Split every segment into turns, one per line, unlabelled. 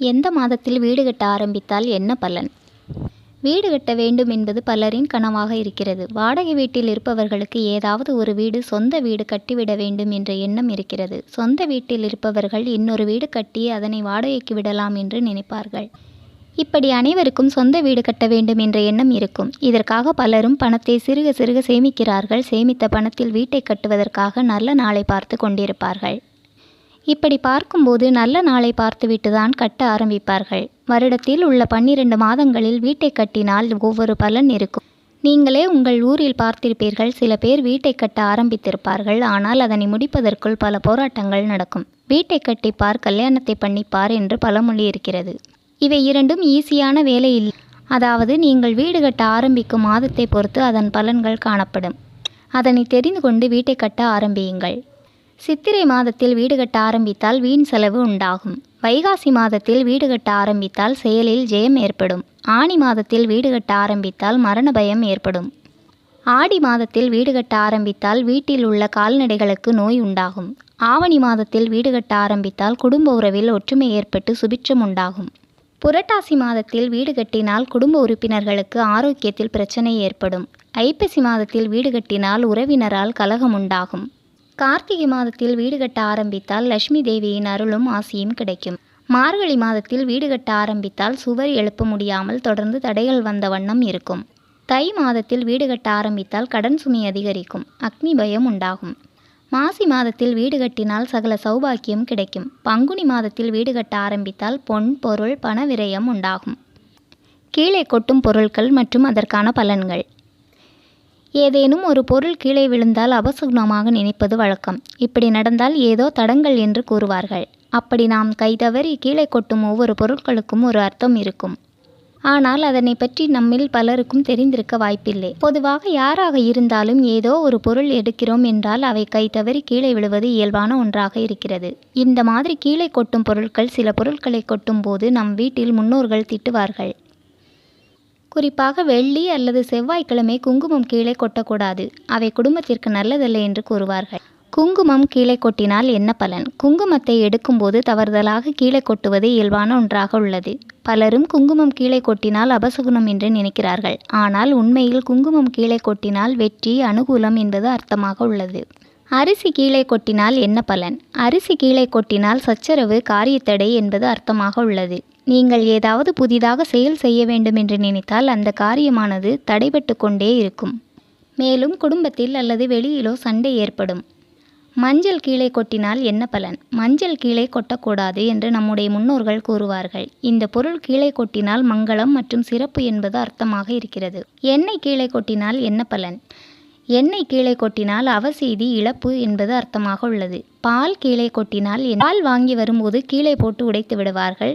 எந்த மாதத்தில் வீடு கட்ட ஆரம்பித்தால் என்ன பலன்? வீடு கட்ட வேண்டும் என்பது பலரின் கனவாக இருக்கிறது. வாடகை வீட்டில் இருப்பவர்களுக்கு ஏதாவது ஒரு வீடு சொந்த வீடு கட்டிவிட வேண்டும் என்ற எண்ணம் இருக்கிறது. சொந்த வீட்டில் இருப்பவர்கள் இன்னொரு வீடு கட்டி அதனை வாடகைக்கு விடலாம் என்று நினைப்பார்கள். இப்படி அனைவருக்கும் சொந்த வீடு கட்ட வேண்டும் என்ற எண்ணம் இருக்கும். இதற்காக பலரும் பணத்தை சிறுக சிறுக சேமிக்கிறார்கள். சேமித்த பணத்தில் வீட்டை கட்டுவதற்காக நல்ல நாளை பார்த்து கொண்டிருப்பார்கள். இப்படி பார்க்கும்போது நல்ல நாளை பார்த்துவிட்டு தான் கட்ட ஆரம்பிப்பார்கள். வருடத்தில் உள்ள பன்னிரண்டு மாதங்களில் வீட்டை கட்டினால் ஒவ்வொரு பலன் இருக்கும். நீங்களே உங்கள் ஊரில் பார்த்திருப்பீர்கள் சில பேர் வீட்டை கட்ட ஆரம்பித்திருப்பார்கள் ஆனால் அதனை முடிப்பதற்குள் பல போராட்டங்கள் நடக்கும். வீட்டை கட்டிப்பார் கல்யாணத்தை பண்ணிப்பார் என்று பழமொழி இருக்கிறது. இவை இரண்டும் ஈஸியான வேலை இல்லை. அதாவது நீங்கள் வீடு கட்ட ஆரம்பிக்கும் மாதத்தை பொறுத்து அதன் பலன்கள் காணப்படும். அதனை தெரிந்து கொண்டு வீட்டை கட்ட ஆரம்பியுங்கள். சித்திரை மாதத்தில் வீடு கட்ட ஆரம்பித்தால் வீண் செலவு உண்டாகும். வைகாசி மாதத்தில் வீடு கட்ட ஆரம்பித்தால் செயலில் ஜெயம் ஏற்படும். ஆனி மாதத்தில் வீடு கட்ட ஆரம்பித்தால் மரண பயம் ஏற்படும். ஆடி மாதத்தில் வீடு கட்ட ஆரம்பித்தால் வீட்டில் உள்ள கால்நடைகளுக்கு நோய் உண்டாகும். ஆவணி மாதத்தில் வீடு கட்ட ஆரம்பித்தால் குடும்ப உறவில் ஒற்றுமை ஏற்பட்டு சுபிட்சம் உண்டாகும். புரட்டாசி மாதத்தில் வீடு கட்டினால் குடும்ப உறுப்பினர்களுக்கு ஆரோக்கியத்தில் பிரச்சனை ஏற்படும். ஐப்பசி மாதத்தில் வீடு கட்டினால் உறவினரால் கலகம் உண்டாகும். கார்த்திகை மாதத்தில் வீடு கட்ட ஆரம்பித்தால் லட்சுமி தேவியின் அருளும் ஆசியும் கிடைக்கும். மார்கழி மாதத்தில் வீடு கட்ட ஆரம்பித்தால் சுவர் எழுப்ப முடியாமல் தொடர்ந்து தடைகள் வந்த வண்ணம் இருக்கும். தை மாதத்தில் வீடு கட்ட ஆரம்பித்தால் கடன் சுமை அதிகரிக்கும். அக்னி பயம் உண்டாகும். மாசி மாதத்தில் வீடு கட்டினால் சகல சௌபாக்கியம் கிடைக்கும். பங்குனி மாதத்தில் வீடு கட்ட ஆரம்பித்தால் பொன் பொருள் பண விரயம் உண்டாகும். கீழே கொட்டும் பொருட்கள் மற்றும் அதற்கான பலன்கள். ஏதேனும் ஒரு பொருள் கீழே விழுந்தால் அபசுகுணமாக நினைப்பது வழக்கம். இப்படி நடந்தால் ஏதோ தடங்கள் என்று கூறுவார்கள். அப்படி நாம் கைதவறி கீழே கொட்டும் ஒவ்வொரு பொருட்களுக்கும் ஒரு அர்த்தம் இருக்கும். ஆனால் அதனை பற்றி நம்மில் பலருக்கும் தெரிந்திருக்க வாய்ப்பில்லை. பொதுவாக யாராக இருந்தாலும் ஏதோ ஒரு பொருள் எடுக்கிறோம் என்றால் அவை கை தவறி கீழே விழுவது இயல்பான ஒன்றாக இருக்கிறது. இந்த மாதிரி கீழே கொட்டும் பொருட்கள் சில பொருட்களை கொட்டும் போது நம் வீட்டில் முன்னோர்கள் திட்டுவார்கள். குறிப்பாக வெள்ளி அல்லது செவ்வாய்க்கிழமை குங்குமம் கீழே கொட்டக்கூடாது. அவை குடும்பத்திற்கு நல்லதல்ல என்று கூறுவார்கள். குங்குமம் கீழே கொட்டினால் என்ன பலன்? குங்குமத்தை எடுக்கும்போது தவறுதலாக கீழே கொட்டுவது இயல்பான ஒன்றாக உள்ளது. பலரும் குங்குமம் கீழே கொட்டினால் அபசகுணம் என்று நினைக்கிறார்கள். ஆனால் உண்மையில் குங்குமம் கீழே கொட்டினால் வெற்றி அனுகூலம் என்பது அர்த்தமாக உள்ளது. அரிசி கீழே கொட்டினால் என்ன பலன்? அரிசி கீழே கொட்டினால் சச்சரவு காரியத்தடை என்பது அர்த்தமாக உள்ளது. நீங்கள் ஏதாவது புதிதாக செயல் செய்ய வேண்டும் என்று நினைத்தால் அந்த காரியமானது தடைபட்டு கொண்டே இருக்கும். மேலும் குடும்பத்தில் அல்லது வெளியிலோ சண்டை ஏற்படும். மஞ்சள் கீழே கொட்டினால் என்ன பலன்? மஞ்சள் கீழே கொட்டக்கூடாது என்று நம்முடைய முன்னோர்கள் கூறுவார்கள். இந்த பொருள் கீழே கொட்டினால் மங்களம் மற்றும் சிறப்பு என்பது அர்த்தமாக இருக்கிறது. எண்ணெய் கீழே கொட்டினால் என்ன பலன்? எண்ணெய் கீழே கொட்டினால் அவசெய்தி இழப்பு என்பது அர்த்தமாக உள்ளது. பால் கீழே கொட்டினால் பால் வாங்கி வரும்போது கீழே போட்டு உடைத்து விடுவார்கள்.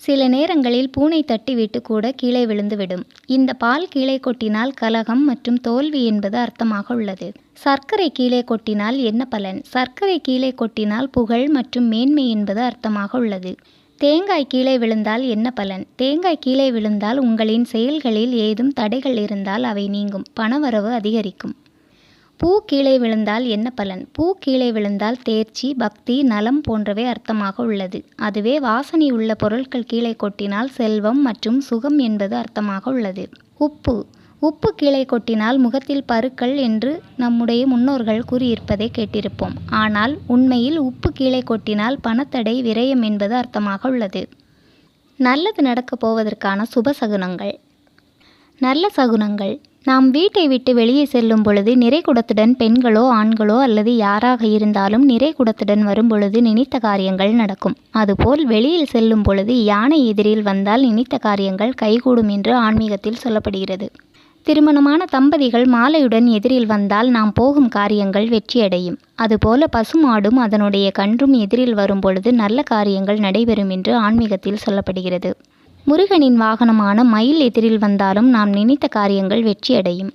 சில நேரங்களில் பூனை தட்டி விட்டு கூட கீழே விழுந்துவிடும் இந்த பால் கீழே கொட்டினால் கலகம் மற்றும் தோல்வி என்பது அர்த்தமாக உள்ளது. சர்க்கரை கீழே கொட்டினால் என்ன பலன்? சர்க்கரை கீழே கொட்டினால் புகழ் மற்றும் மேன்மை என்பது அர்த்தமாக உள்ளது. தேங்காய் கீழே விழுந்தால் என்ன பலன்? தேங்காய் கீழே விழுந்தால் உங்களின் செயல்களில் ஏதும் தடைகள் இருந்தால் அவை நீங்கும் பணவரவு அதிகரிக்கும். பூ கீழே விழுந்தால் என்ன பலன்? பூ கீழே விழுந்தால் தேர்ச்சி பக்தி நலம் போன்றவை அர்த்தமாக உள்ளது. அதுவே வாசனை உள்ள பொருட்கள் கீழே கொட்டினால் செல்வம் மற்றும் சுகம் என்பது அர்த்தமாக உள்ளது. உப்பு. உப்பு கீழே கொட்டினால் முகத்தில் பருக்கள் என்று நம்முடைய முன்னோர்கள் கூறியிருப்பதை கேட்டிருப்போம். ஆனால் உண்மையில் உப்பு கீழே கொட்டினால் பணத்தடை விரயம் என்பது அர்த்தமாக உள்ளது. நல்லது நடக்கப் போவதற்கான சுப சகுனங்கள். நல்ல சகுனங்கள். நாம் வீட்டை விட்டு வெளியே செல்லும் பொழுது நிறைகுடத்துடன் பெண்களோ ஆண்களோ அல்லது யாராக இருந்தாலும் நிறைகுடத்துடன் வரும்பொழுது நினைத்த காரியங்கள் நடக்கும். அதுபோல் வெளியில் செல்லும் பொழுது யானை எதிரில் வந்தால் நினைத்த காரியங்கள் கைகூடும் என்று ஆன்மீகத்தில் சொல்லப்படுகிறது. திருமணமான தம்பதிகள் மாலையுடன் எதிரில் வந்தால் நாம் போகும் காரியங்கள் வெற்றியடையும். அதுபோல பசுமாடும் அதனுடைய கன்றும் எதிரில் வரும்பொழுது நல்ல காரியங்கள் நடைபெறும் என்று ஆன்மீகத்தில் சொல்லப்படுகிறது. முருகனின் வாகனமான மயில் எதிரில் வந்தாலும் நாம் நினைத்த காரியங்கள் வெற்றியடையும்.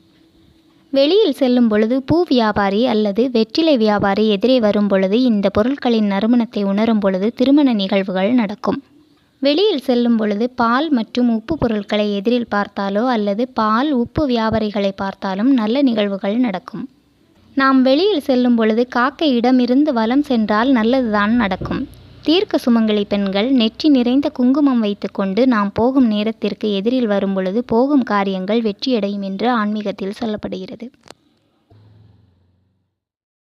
வெளியில் செல்லும் பொழுது பூ வியாபாரி அல்லது வெற்றிலை வியாபாரி எதிரே வரும் பொழுது இந்த பொருட்களின் நறுமணத்தை உணரும் பொழுது திருமண நிகழ்வுகள் நடக்கும். வெளியில் செல்லும் பொழுது பால் மற்றும் உப்பு பொருட்களை எதிரில் பார்த்தாலோ அல்லது பால் உப்பு வியாபாரிகளை பார்த்தாலும் நல்ல நிகழ்வுகள் நடக்கும். நாம் வெளியில் செல்லும் பொழுது காக்கை இடமிருந்து வலம் சென்றால் நல்லதுதான் நடக்கும். தீர்க்க சுமங்கலி பெண்கள் நெற்றி நிறைந்த குங்குமம் வைத்துக்கொண்டு நாம் போகும் நேரத்திற்கு எதிரில் வரும்பொழுது போகும் காரியங்கள் வெற்றியடையும் என்று ஆன்மீகத்தில் சொல்லப்படுகிறது.